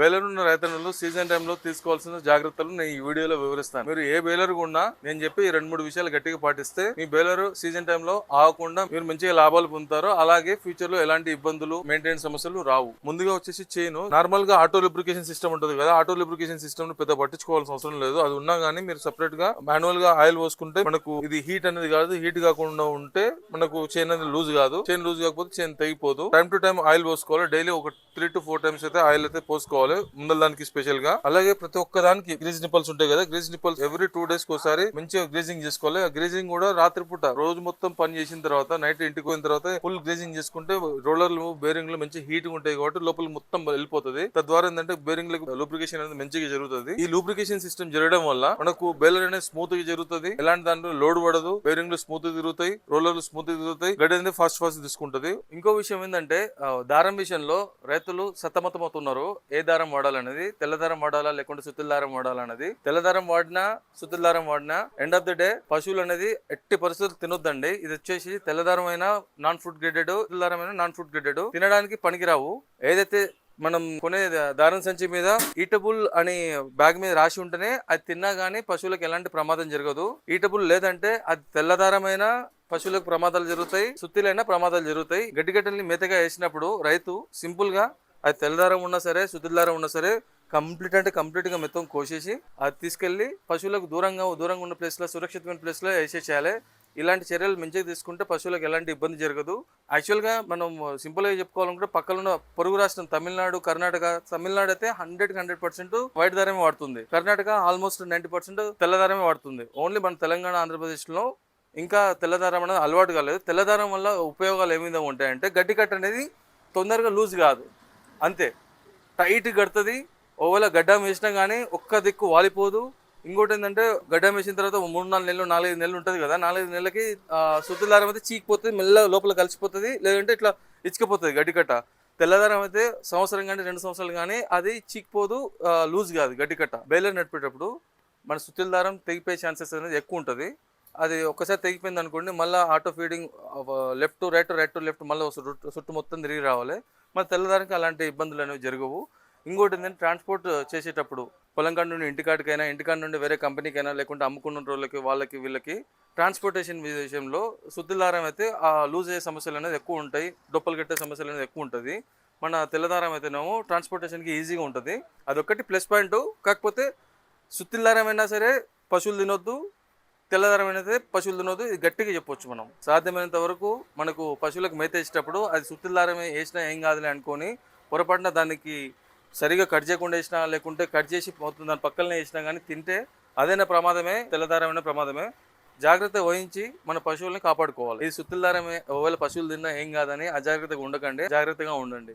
Baler ఉన్న రైతన్నులు season టైంలో తీసుకోవాల్సిన జాగ్రత్తలు నేను ఈ వీడియోలో వివరిస్తాను. మీరు ఏ బేలర్ ఉన్నా నేను చెప్పి ఈ రెండు మూడు విషయాలు గట్టిగా పాటిస్తే మీ బేలర్ సీజన్ టైంలో ఆగకుండా మీరు మంచిగా లాభాలు పొందుతారు అలాగే ఫ్యూచర్లో ఎలాంటి ఇబ్బందులు మెయింటెనెన్స్ సమస్యలు రావు. ముందుగా వచ్చేసి చైన్ నార్మల్గా ఆటో లిబ్రికేషన్ సిస్టమ్ ఉంటుంది కదా ఆటో లిబ్రికేషన్ సిస్టమ్ను పెద్ద పట్టించుకోవాల్సిన అవసరం లేదు. అది ఉన్నా కానీ మీరు సెపరేట్గా మాన్యువల్గా ఆయిల్ పోసుకుంటే మనకు ఇది హీట్ అనేది కాదు హీట్ కాకుండా ఉంటే మనకు చైన్ అనేది లూజ్ కాదు. చైన్ లూజ్ కాకపోతే చైన్ తెగిపోదు. టైం టు టైం ఆయిల్ పోసుకోవాలి. డైలీ ఒక త్రీ టు ఫోర్ టైమ్స్ అయితే ఆయిల్ అయితే పోసుకోవాలి. ముందల దానికి స్పెషల్గా. అలాగే ప్రతి ఒక్క దానికి గ్రీజ్ నిపల్స్ ఉంటాయి కదా grease nipples every two days ఒకసారి మంచిగా గ్రీజింగ్ చేసుకోవాలి. ఆ గ్రీజింగ్ కూడా రాత్రిపూట రోజు మొత్తం పని చేసిన తర్వాత నైట్ ఇంటికి పోయిన తర్వాత ఫుల్ గ్రీజింగ్ చేసుకుంటే రోలర్లు బేరింగ్లు మంచి హీట్ ఉంటాయి కాబట్టి లోపల మొత్తం వెళ్ళిపోతుంది. తద్వారా ఏంటంటే బేరింగ్ లూబ్రికేషన్ అనేది మంచిగా జరుగుతుంది. ఈ లూబ్రికేషన్ సిస్టమ్ జరగడం వల్ల మనకు బేలర్ అనేది స్మూత్గా జరుగుతుంది. ఎలాంటి దాంట్లో లోడ్ పడదు. బేరింగ్లు స్మూత్ తిరుగుతాయి. రోలర్లు స్మూత్ తిరుగుతాయి. గడ్డ అనేది ఫాస్ట్ ఫాస్ట్ తీసుకుంటది. ఇంకో విషయం ఏంటంటే దారం విషయంలో రైతులు సతమతం అవుతున్నారు ఏ దారం వాడాలనేది తెల్ల తెల్లదారం వాడాలా లేకుంటే సుత్తుల దారం వాడాలా అనేది వాడినా సుత్తుల దారం వాడినా ఎండ్ ఆఫ్ ద డే పశువులు అనేది ఎట్టి పరిస్థితులు తినొద్దండి. ఇది వచ్చేసి తెల్లదారం అయినా నాన్ ఫుడ్ గ్రేడెడ్ దారం అయినా నాన్ ఫుడ్ గ్రేడెడ్ తినడానికి పనికిరావు. ఏదైతే మనం కొనే దారం సంచి మీద ఈటబుల్ అని బ్యాగ్ మీద రాసి ఉంటేనే అది తిన్నా కానీ పశువులకు ఎలాంటి ప్రమాదం జరగదు. ఈటబుల్ లేదంటే అది తెల్లదారమైన పశువులకు ప్రమాదాలు జరుగుతాయి సుత్తిలైన ప్రమాదాలు జరుగుతాయి. గడ్డి గడ్డల్ని మెతగా వేసినప్పుడు రైతు సింపుల్గా అది తెల్లదారం ఉన్నా సరే సుత్తిల ఉన్నా సరే కంప్లీట్ అంటే కంప్లీట్గా మొత్తం కోసేసి అది తీసుకెళ్ళి పశువులకు దూరంగా దూరంగా ఉన్న ప్లేస్లో సురక్షితమైన ప్లేస్లో వేసేసేయాలి ఇలాంటి చర్యలు మంచిగా తీసుకుంటే పశువులకు ఎలాంటి ఇబ్బంది జరగదు. యాక్చువల్గా మనం సింపుల్గా చెప్పుకోవాలనుకుంటే పక్కన ఉన్న పొరుగు రాష్ట్రం తమిళనాడు కర్ణాటక తమిళనాడు అయితే హండ్రెడ్కి హండ్రెడ్ పర్సెంట్ వైట్ దారమే వాడుతుంది. కర్ణాటక ఆల్మోస్ట్ నైంటీ పర్సెంట్ తెల్లదారమే వాడుతుంది. ఓన్లీ మన తెలంగాణ ఆంధ్రప్రదేశ్లో ఇంకా తెల్లదారం అనేది అలవాటు కాలేదు. తెల్లదారం వల్ల ఉపయోగాలు ఏమైనా ఉంటాయంటే గడ్డి కట్ట అనేది తొందరగా లూజ్ కాదు. అంతే. టైట్ కడుతుంది ఒకవేళ గడ్డం వేసినా కానీ ఒక్క దిక్కు వాలిపోదు. ఇంకోటి ఏంటంటే గడ్డం వేసిన తర్వాత మూడు నాలుగు నెలలు నాలుగైదు నెలలు ఉంటుంది కదా నాలుగైదు నెలలకి శుద్ధదారం అయితే చీకిపోతుంది మెల్ల లోపల కలిసిపోతుంది లేదంటే ఇట్లా ఇచ్చిపోతుంది గడ్డి కట్ట తెల్లదారం అయితే సంవత్సరం కానీ రెండు సంవత్సరాలు కానీ అది చీకిపోదు లూజ్ కాదు గడ్డి కట్ట బేలర్ నడిపేటప్పుడు మన సుత్తుల దారం తెగిపోయే ఛాన్సెస్ అనేది ఎక్కువ ఉంటుంది. అది ఒక్కసారి తెగిపోయింది అనుకోండి మళ్ళీ auto feeding left right right to left మళ్ళీ చుట్టూ మొత్తం తిరిగి రావాలి. మన తెల్లదానికి అలాంటి ఇబ్బందులు అనేవి జరగవు. ఇంకోటి ఏంటంటే ట్రాన్స్పోర్ట్ చేసేటప్పుడు పొలం కాడ నుండి ఇంటికాడికైనా ఇంటికాడ నుండి వేరే కంపెనీకైనా లేకుంటే అమ్ముకున్న రోజులకి వాళ్ళకి వీళ్ళకి ట్రాన్స్పోర్టేషన్ విషయంలో శుద్ధిదారం అయితే ఆ లూజ్ అయ్యే సమస్యలు అనేది ఎక్కువ ఉంటాయి. డొప్పలు కట్టే సమస్యలు అనేది ఎక్కువ ఉంటుంది. మన తెల్లదారం అయితేనేమో ట్రాన్స్పోర్టేషన్కి ఈజీగా ఉంటుంది. అదొక్కటి ప్లస్ పాయింట్. కాకపోతే సుత్తిల్దారం అయినా సరే పశువులు తినొద్దు. తెల్లదారం అయితే పశువులు తినదు ఇది గట్టిగా చెప్పొచ్చు మనం. సాధ్యమైనంత వరకు మనకు పశువులకు మేత వేసేటప్పుడు అది సుత్తిల్దారమే వేసినా ఏం కాదులే అనుకొని పొరపాటున దానికి సరిగా కట్ చేయకుండా వేసినా లేకుంటే కట్ చేసి మొత్తం దాని పక్కనే వేసినా కానీ తింటే అదైనా ప్రమాదమే తెల్లదారమైన ప్రమాదమే. జాగ్రత్త వహించి మన పశువుల్ని కాపాడుకోవాలి. ఇది సుత్తిల్దారమే ఒకవేళ పశువులు తిన్నా ఏం కాదని అజాగ్రత్తగా ఉండకండి. జాగ్రత్తగా ఉండండి.